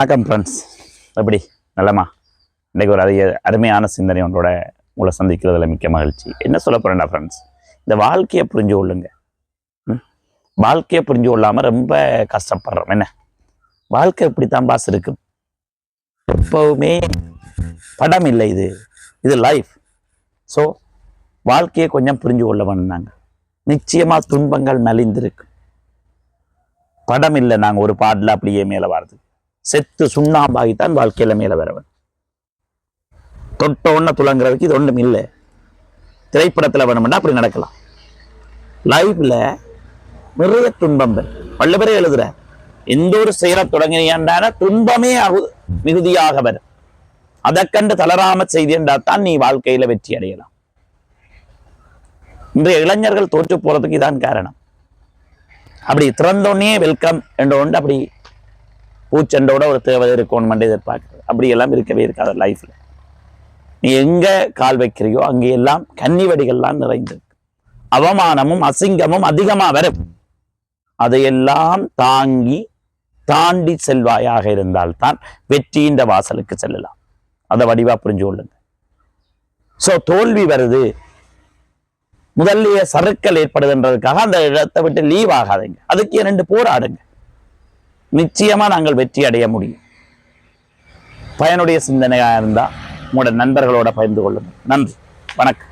வணக்கம் ஃப்ரெண்ட்ஸ் எப்படி? நல்லம்மா இன்றைக்கு ஒரு அதிக அருமையான சிந்தனை ஒன்றோட உங்களை சந்திக்கிறதுல மிக்க மகிழ்ச்சி. என்ன சொல்ல போகிறேன்டா ஃப்ரெண்ட்ஸ் இந்த வாழ்க்கையை புரிஞ்சு கொள்ளுங்க. வாழ்க்கையை புரிஞ்சு கொள்ளாம ரொம்ப கஷ்டப்படுறோம். என்ன? வாழ்க்கை இப்படித்தான் பாஸ் இருக்கும் எப்பவுமே படம் இல்லை இது. இது லைஃப் ஸோ வாழ்க்கையை கொஞ்சம் புரிஞ்சு கொள்ள வேண்டாங்க. நிச்சயமா துன்பங்கள் மலிந்திருக்கு. படம் இல்லை நாங்கள் ஒரு பாட்டில் அப்படியே மேலே வர்றதுக்கு செத்து சுண்ணாம்பாகித்தான் வாழ்க்கையில மேல வரவன். தொட்ட ஒண்ண துளங்குறதுக்கு இது ஒண்ணும் இல்லை. திரைப்படத்துல வேணும்னா அப்படி நடக்கலாம். லைஃப்பில் நிறைய துன்பம் பல பேரே எழுதுற எந்த ஒரு செயலை தொடங்கினியாண்டான துன்பமே அகு- மிகுதியாக வரும் அதை கண்டு தளராம செய்தியண்டா தான் நீ வாழ்க்கையில வெற்றி அடையலாம். இன்றைய இளைஞர்கள் தோற்று போறதுக்கு இதான் காரணம். அப்படி திறந்தோடனே வெல்கம் என்ற ஒன்று அப்படி பூச்செண்டோட ஒரு தேவை இருக்கணும் எதிர்பார்க்குறது. அப்படியெல்லாம் இருக்கவே இருக்காது லைஃப்ல நீ எங்க கால் வைக்கிறியோ அங்கே எல்லாம் கன்னி வடிகள்லாம் நிறைந்திருக்கு. அவமானமும் அசிங்கமும் அதிகமா வரும். அதையெல்லாம் தாங்கி தாண்டி செல்வாயாக இருந்தால்தான் வெற்றியின் வாசலுக்கு செல்லலாம். அதை வடிவா புரிஞ்சு கொள்ளுங்க. சோ தோல்வி வருது. முதல்லையே சறுக்கல் ஏற்படுதுன்றதுக்காக அந்த இடத்தை விட்டு லீவ் ஆகாதுங்க. அதுக்கு இரண்டு போராடுங்க. நிச்சயமா நாங்கள் வெற்றி அடைய முடியும். பயனுடைய சிந்தனையா இருந்தா உங்களோட நண்பர்களோட பகிர்ந்து கொள்ளுங்கள். நன்றி. வணக்கம்.